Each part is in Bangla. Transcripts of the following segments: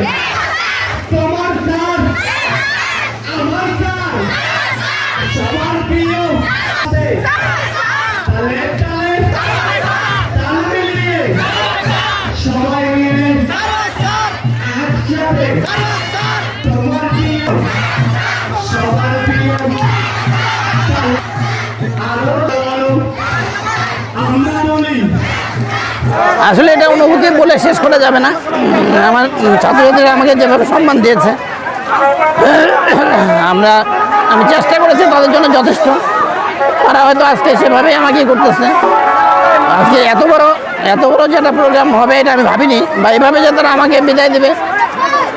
Yeah. আসলে এটা অনুভূতি বলে শেষ করা যাবে না। আমার ছাত্রছাত্রীরা আমাকে যেভাবে সম্মান দিয়েছে, আমরা, আমি চেষ্টা করেছি, তাদের জন্য যথেষ্ট। তারা হয়তো আজকে সেভাবেই আমাকে করতেছে। আজকে এত বড় এত বড় যেটা প্রোগ্রাম হবে এটা আমি ভাবিনি, বা এভাবে যে তারা আমাকে বিদায় দেবে,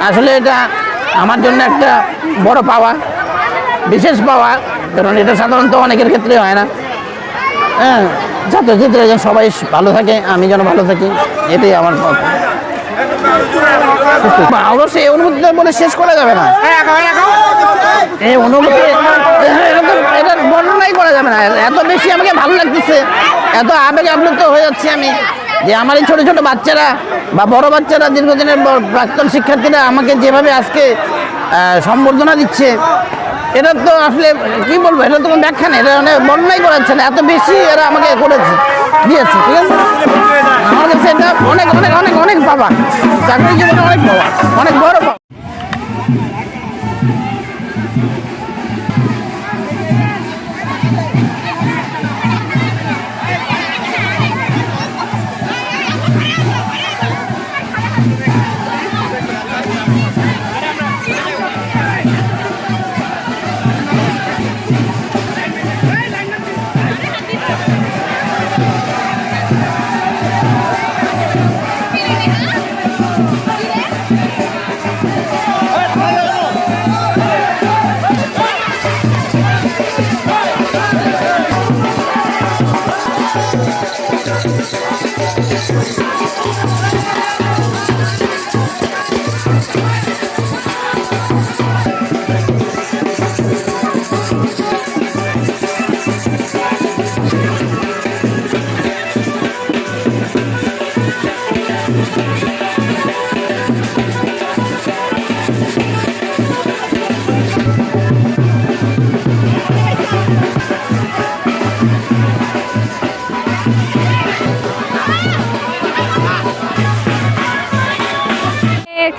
আসলে এটা আমার জন্য একটা বড় পাওয়া, বিশেষ পাওয়া, কারণ এটা সাধারণত অনেকের ক্ষেত্রে হয় না। হ্যাঁ ছাত্রছাত্রীরা যেন সবাই ভালো থাকে আমি যেন ভালো থাকি এটাই আমার অবশ্যই এই অনুভূতিটা বলে শেষ করা যাবে না। এই অনুভূতি হ্যাঁ, এটা বর্ণনাই করা যাবে না। এত বেশি আমাকে ভালো লাগতেছে এত আবেগে আপ্লুত হয়ে যাচ্ছি আমি যে আমার এই ছোটো ছোটো বাচ্চারা বা বড় বাচ্চারা দীর্ঘদিনের প্রাক্তন শিক্ষার্থীরা আমাকে যেভাবে আজকে সম্বর্ধনা দিচ্ছে এটা তো আসলে কি বলব, এটা তো কোনো ব্যাখ্যা নেই, এটা মানে বর্ণনাই করাচ্ছে না, এত বেশি এরা আমাকে করেছে, দিয়েছে, ঠিক আছে? আমার কাছে এটা অনেক অনেক অনেক অনেক পাবা চাকরি জীবনে অনেক পাবা অনেক বড়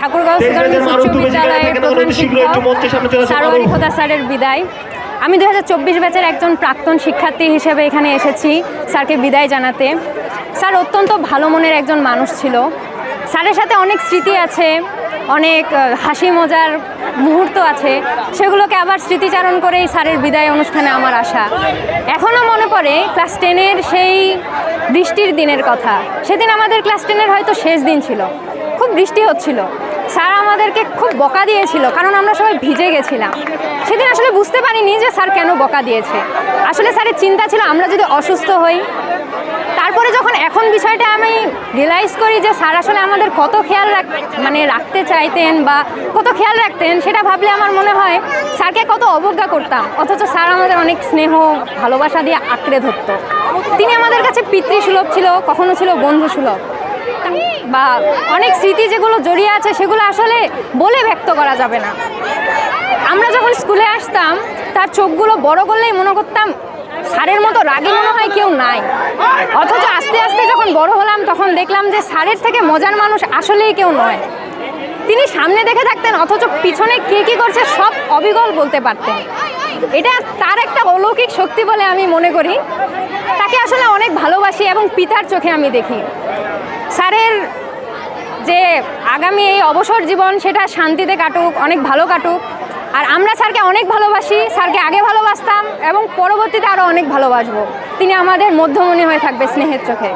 ঠাকুরগাঁও উচ্চ বিদ্যালয়ের প্রধান শিক্ষক সারোয়ারি খোদা স্যারের বিদায়। আমি দু হাজার চব্বিশ ব্যাচের একজন প্রাক্তন শিক্ষার্থী হিসেবে এখানে এসেছি স্যারকে বিদায় জানাতে। স্যার অত্যন্ত ভালো মনের একজন মানুষ ছিল। স্যারের সাথে অনেক স্মৃতি আছে অনেক হাসি মজার মুহূর্ত আছে। সেগুলোকে আবার স্মৃতিচারণ করেই স্যারের বিদায় অনুষ্ঠানে আমার আসা এখনও মনে পড়ে ক্লাস টেনের সেই বৃষ্টির দিনের কথা। সেদিন আমাদের ক্লাস টেনের হয়তো শেষ দিন ছিল। খুব বৃষ্টি হচ্ছিল। স্যার আমাদেরকে খুব বকা দিয়েছিল, কারণ আমরা সবাই ভিজে গেছিলাম। সেদিন আসলে বুঝতে পারিনি যে স্যার কেন বকা দিয়েছে। আসলে স্যারের চিন্তা ছিল, আমরা যদি অসুস্থ হই এখন বিষয়টা আমি রিয়েলাইজ করি যে স্যার আসলে আমাদের কত খেয়াল রাখ মানে রাখতে চাইতেন বা কত খেয়াল রাখতেন সেটা ভাবলে আমার মনে হয় স্যারকে কত অবজ্ঞা করতাম। অথচ স্যার আমাদের অনেক স্নেহ, ভালোবাসা দিয়ে আঁকড়ে ধরত। তিনি আমাদের কাছে পিতৃসুলভ ছিল, কখনো ছিল বন্ধু সুলভ বা অনেক স্মৃতি যেগুলো জড়িয়ে আছে সেগুলো আসলে বলে ব্যক্ত করা যাবে না। আমরা যখন স্কুলে আসতাম তার চোখগুলো বড় করলেই মনে করতাম স্যারের মতো রাগী মনে হয় কেউ নাই। অথচ আস্তে আস্তে যখন বড় হলাম, তখন দেখলাম যে স্যারের থেকে মজার মানুষ আসলেই কেউ নয়। তিনি সামনে দেখে থাকতেন, অথচ পিছনে কে কী করছে সব অবিগল বলতে পারতেন। এটা তার একটা অলৌকিক শক্তি বলে আমি মনে করি। তাকে আসলে অনেক ভালোবাসি এবং পিতার চোখে আমি দেখি। স্যারের যে আগামী এই অবসর জীবন, সেটা শান্তিতে কাটুক, অনেক ভালো কাটুক। আর আমরা স্যারকে অনেক ভালোবাসি, স্যারকে আগে ভালোবাসতাম এবং পরবর্তীতে আরও অনেক ভালোবাসবো। তিনি আমাদের মধ্যমণি হয়ে থাকবে স্নেহের চোখে।